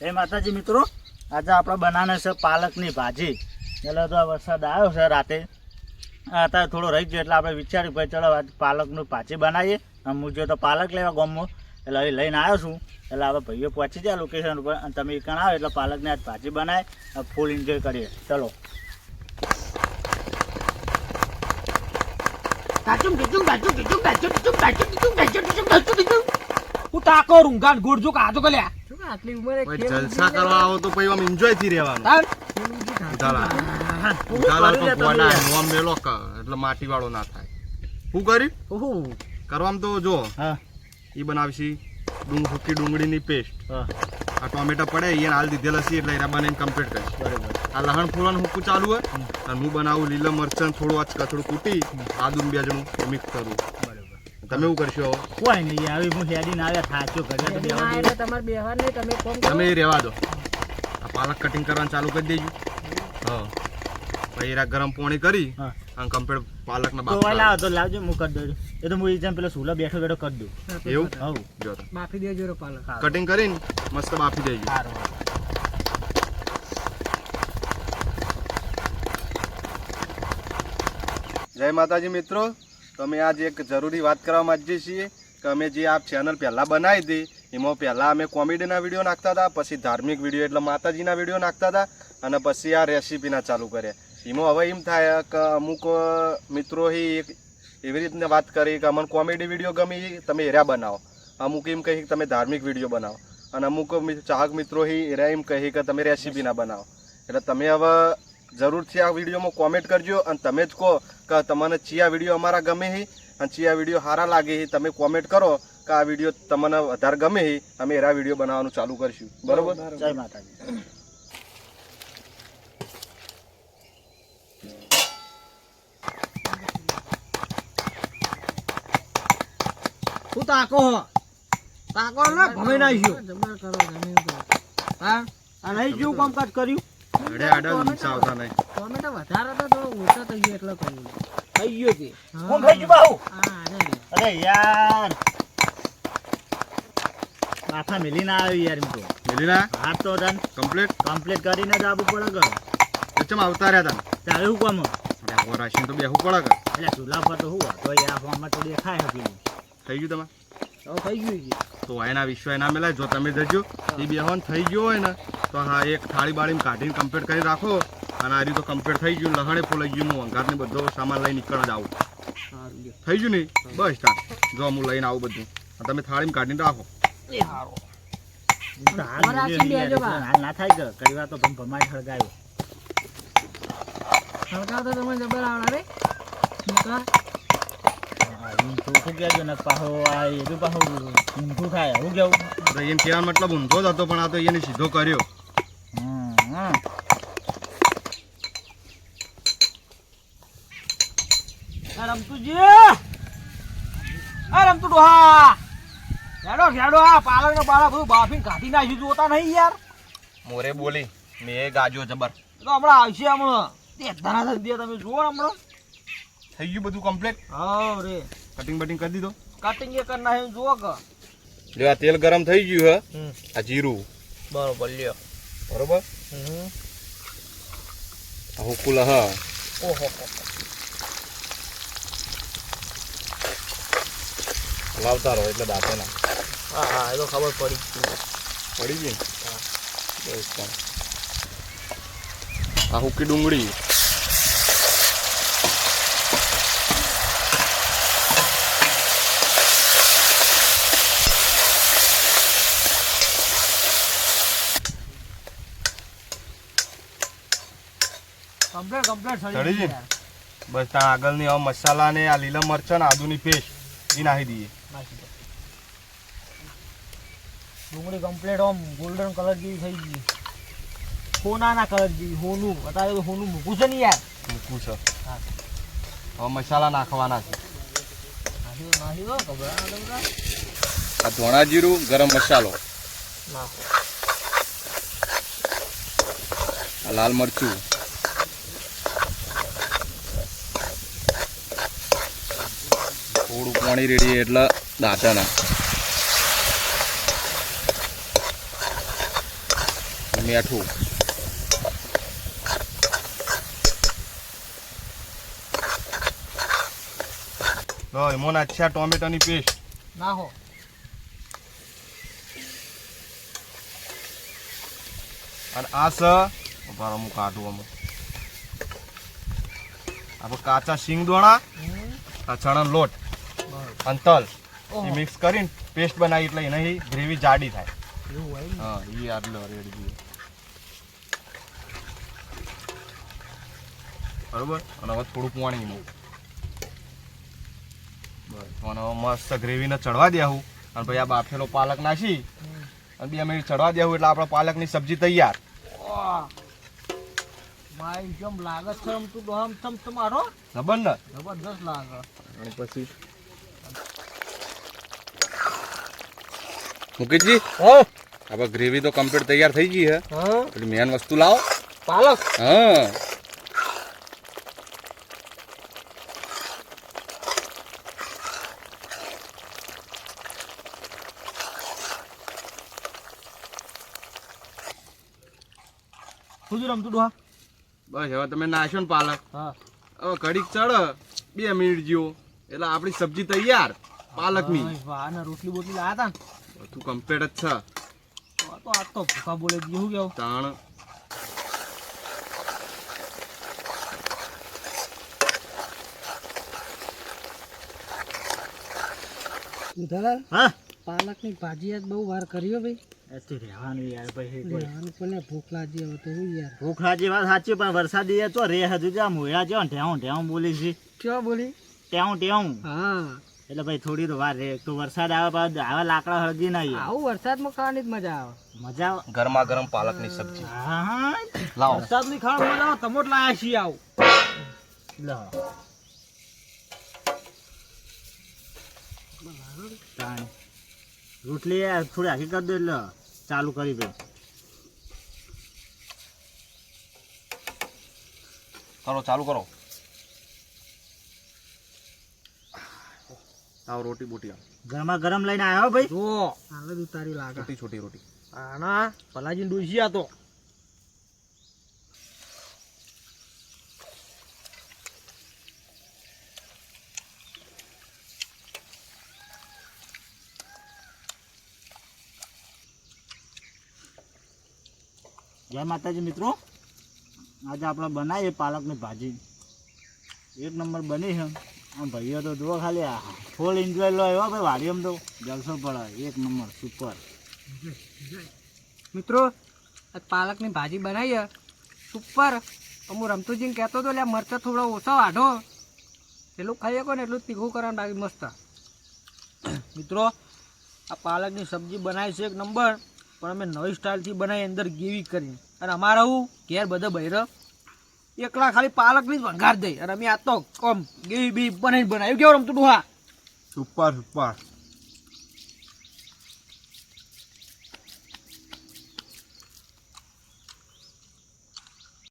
જય માતાજી મિત્રો, આજે આપણે બનાવે છે પાલકની ભાજી. એટલે તો વરસાદ આવ્યો છે રાતે. અત્યારે થોડો રહી ગયો એટલે આપણે વિચાર્યું ભાઈ ચલો આજ પાલકનું ભાજી બનાવીએ. અને હું જો તો પાલક લેવા ગામમાં એટલે અહીં લઈને આવ્યો છું. એટલે આપણે ભાઈઓ પહોંચી જાય લોકેશન ઉપર. તમે એકણ આવો એટલે પાલકની આજ ભાજી બનાવી ફૂલ એન્જોય કરીએ. ચલો. હું તાકો રૂંગાન ગોળજો કાજો કલ્યા આટલી ઉંમરે જલસા કરવા આવો તો પછી આમ એન્જોયથી રહેવાનું. ઉધાલા હું ઉધાલા કરી તો લેતો નોમ મેલો એટલે માટી વાળો ના થાય. શું કર્યું. તો જો. હા. ઈ બનાવશી ડુંગ સૂકી ડુંગળીની પેસ્ટ હા. આ ટોમેટા પડે એને હાલ દીધેલા છે એટલે એના બનાવીને કમ્પ્લીટ કરીશ. બરોબર. આ લહણ ફૂલવાનું હુક્કું ચાલુ હોય. અને હું બનાવું લીલા મરચાં થોડું આજ કચડું કૂટી આદુ બેજણું મિક્સ કરું. તમે એવું કરશો? કોઈ નહીં આવી હું હેડીને આવ્યા થાક્યો ઘરે ના તમારે બેહવા નહીં તમે કોમ તમે રહેવા દો. આ પાલક કટિંગ કરવાનું ચાલુ કરી દેજો. હા. પછી ગરમ પાણી કરી અને કમ્પ્લીટ પાલકના તો વાય બાફા તો લાવજો હું કરી દઉં. એ તો હું એ જેમ પેલો સુલા બેઠો બેઠો કરી દઉં. એવું? હવ જો બાફી દેજો રો પાલક. કટિંગ કરીને મસ્ત બાફી દેજો. જય માતાજી મિત્રો. તમે આજ એક જરૂરી વાત કરવા માંગીએ છીએ કે અમે જે આ ચેનલ પહેલાં બનાવી હતી, એમાં પહેલાં અમે કોમેડીના વીડિયો નાખતા હતા, પછી ધાર્મિક વીડિયો એટલે માતાજીના વીડિયો નાખતા હતા, અને પછી આ રેસીપીના ચાલુ કર્યા. એમાં હવે એમ થાય કે અમુક મિત્રો એક એવી રીતને વાત કરી કે અમને કોમેડી વીડિયો ગમી, તમે એરા બનાવો. અમુક એમ કહી તમે ધાર્મિક વીડિયો બનાવો. અને અમુક ચાહક મિત્રો એરા એમ કહી કે તમે રેસીપીના બનાવો. એટલે તમે હવે જરૂરથી આ વિડીયોમાં કોમેન્ટ કરજો અને તમે જ કહો કે તમને ચિયા વીડિયો અમારા ગમે છે અને ચિયા વીડિયો સારા લાગે છે તમે કોમેન્ટ કરો કે આ વીડિયો તમને વધારે ગમે છે અમે એરા વીડિયો બનાવવાનું ચાલુ કરશું. બરોબર? જય માતાજી. હું તાકો હો. તાકો ને ભમે નાખ્યો હા? અને જેવું કામકાજ કર્યું? અડે આડા ઊંચા આવતા નહીં. ટોમેટો વધારે તો થોડો ઓછો થઈ ગયો એટલે કહ્યું થઈ ગયો છે. હું. થઈ ગયું બાહુ? અરે. અરે યાર. માથા મિલી ના આવી યાર એમ તો. મિલીના હાથ તો તન કમ્પ્લીટ કમ્પ્લીટ કરીને જ આવું પડે કે ચમ આવતા રહ્યા હતા ત્યારે કોમ? વરાશી તો બેહું પડે કે એટલે ચૂલા પર તો હું તો યાર ફોનમાં તો દેખાય હતી થઈ ગયું તમારે? થઈ ગયું તો એના વિશ્વ ના મેલા જો તમે જજો એ બેહોન થઈ ગયો હોય ને તો હા એક થાળી બાળીમાં કાઢીને કમ્પ્લીટ કરી રાખો. અને આ રીતે કમ્પ્લીટ થઈ ગયું. લહણે ફૂલાઈ ગયું. હું અંગારને બધો સામાન લઈને નીકળવા જ આવું થઈ ગયું નહીં? બસ તાર. જો હું લઈને આવું બધું. તમે થાળીમાં કાઢીને રાખો. એ હાલ ના થાય કે ઘણી વાર તો ભમ ભમાઈ સળગાયો હલકા તો તમે જબર આવડે રે. તો મતલબ ઊંધો જ હતો પણ આ તો એને સીધો કર્યો. રમતુજી આ રમતું ડોહા. હેડો હેડો આ પાલક ને બાળક બધું બાફીને કાઢી નાખ્યું જોતા નહીં યાર. મોરે બોલી મેં ગાજો જબર. તો હમણાં આવશે હમણાં. તે ધરા દે તમે જુઓ હમણાં. થઈ ગયું બધું કમ્પ્લીટ હા રે. કટિંગ બટિંગ કરી દીધો? કટિંગ એ કરી નાખ્યું જુઓ કે. જો આ તેલ ગરમ થઈ ગયું હે. આ જીરું. બરોબર લ્યો. બરોબર? હુકુલ હ. ઓહો. લાવતા રહો એટલે દાંતે ના. હા હા એ તો ખબર પડી. પડી ગઈ? હા. આ હુકી ડુંગળી. કમ્પ્લેટ કમ્પ્લીટ ચડી ગઈ? બસ ત્યાં આગળની હવે મસાલા ને આ લીલા મરચાં ને આદુની પેસ્ટ એ નાખી દઈએ. ડુંગળી કમ્પ્લેટ આમ ગોલ્ડન કલર જેવી થઈ ગઈ. સોનાના કલર જેવી હોનું અત્યારે હોનું મૂકું છે ને યાર. મૂકું છે. હવે મસાલા નાખવાના છે. આ ધોણા જીરું ગરમ મસાલો. આ લાલ મરચું થોડું પાણી રેડીએ એટલે દાંતાના. મીઠું તો એમાં નાખ્યા ટોમેટોની પેસ્ટ. ના હો. અને આ સ ઊભા હું કાઢું આપણે કાચા સિંગ દોણા આ ચણા લોટ. અને તલ. એ મિક્સ કરીને પેસ્ટ બનાવી એટલે એની ગ્રેવી જાડી થાય. એવું હોય હા એ આટલો રેડી બરોબર? અને હવે થોડું પાણી મૂક બસ. અને મસ્ત ગ્રેવીને ચડવા દેવું અને પછી આ બાફેલો પાલક નાખી. અને બે મિનિટ ચડવા દેવું એટલે આપણે પાલકની સબ્જી તૈયાર. માય જેમ લાગે છે એમ તું ડોહમ તમ તમારો? જબરદસ્ત જબરદસ્ત લાગે. અને પછી મુકેશજી હવે ગ્રેવી તો કમ્પ્લીટ તૈયાર થઈ ગઈ હે. હા. એટલે મેન વસ્તુ લાવો. પાલક. હા. શું રમતું ડોહા? બસ હવે તમે નાખ્યો ને પાલક. હા. હવે કડીક ચડ બે મિનિટ જીવો. એટલે આપણી સબ્જી તૈયાર પાલકની. વાહ ને રોટલી બોટલી લાયા હતા ને? બધું કમ્પ્લીટ જ છે. તો આ તો આ તો ભૂખા બોલે શું કેવું? તાણ. ઉધાર હા? પાલકની ભાજી આજ બહુ વાર કર્યો ભાઈ. એથી રહેવાનું યાર ભાઈ ભૂખ લાગી હવે તો હું યાર. ભૂખ લાગી વાત સાચી પણ વરસાદી એ તો રે હજુ જ્યાં મોયા ઢેઉં ઢેઉં બોલી છે. ક્યાં બોલી? ટેવું હા. એટલે ભાઈ થોડી તો વાર રે. તો વરસાદ આવે બાદ આવા લાકડા હળગી ના આવીએ. આવું વરસાદમાં ખાવાની જ મજા આવે. મજા આવે? ગરમા ગરમ પાલકની સબ્જી. હા હા. લાવો. વરસાદની મજા આવે. તમોટ લાયા છીએ આવું. લાવો રોટલી થોડી આખી કરી દો એટલે ચાલુ કરી ભાઈ કરો ચાલુ કરો. આવો રોટી બોટી આવ. ગરમા ગરમ લઈને આવ્યો ભાઈ. જો હાલ જ તારી લાગે. છોટી છોટી રોટી. આના ભલાજી ડોસી આ તો જય માતાજી મિત્રો. આજે આપણે બનાવીએ પાલકની ભાજી. એક નંબર બની છે. આમ ભાઈઓ તો જુઓ ખાલી આ ફૂલ એન્જોય લો એવો ભાઈ વાડીઓમ તો જલસો પડે. એક નંબર સુપર મિત્રો પાલકની ભાજી બનાવીએ. સુપર હું રમતુજીને કહેતો હતો એટલે મરચા થોડો ઓછો વાઢો. એટલું ખાઈ શકો ને એટલું તીખું કરવાનું બાકી મસ્ત. મિત્રો, આ પાલકની સબ્જી બનાવી છે એક નંબર. પણ અમે નવી સ્ટાઇલથી બનાવી, અંદર ગેવી કરી અને અમારે હું ઘેર બધા બહેર એકલા ખાલી પાલકની ભંગાર દઈ. અને અમે આ તો કોમ ગેવી બી બનાવી બનાવ્યું. કેવું રમતું હા? Super super.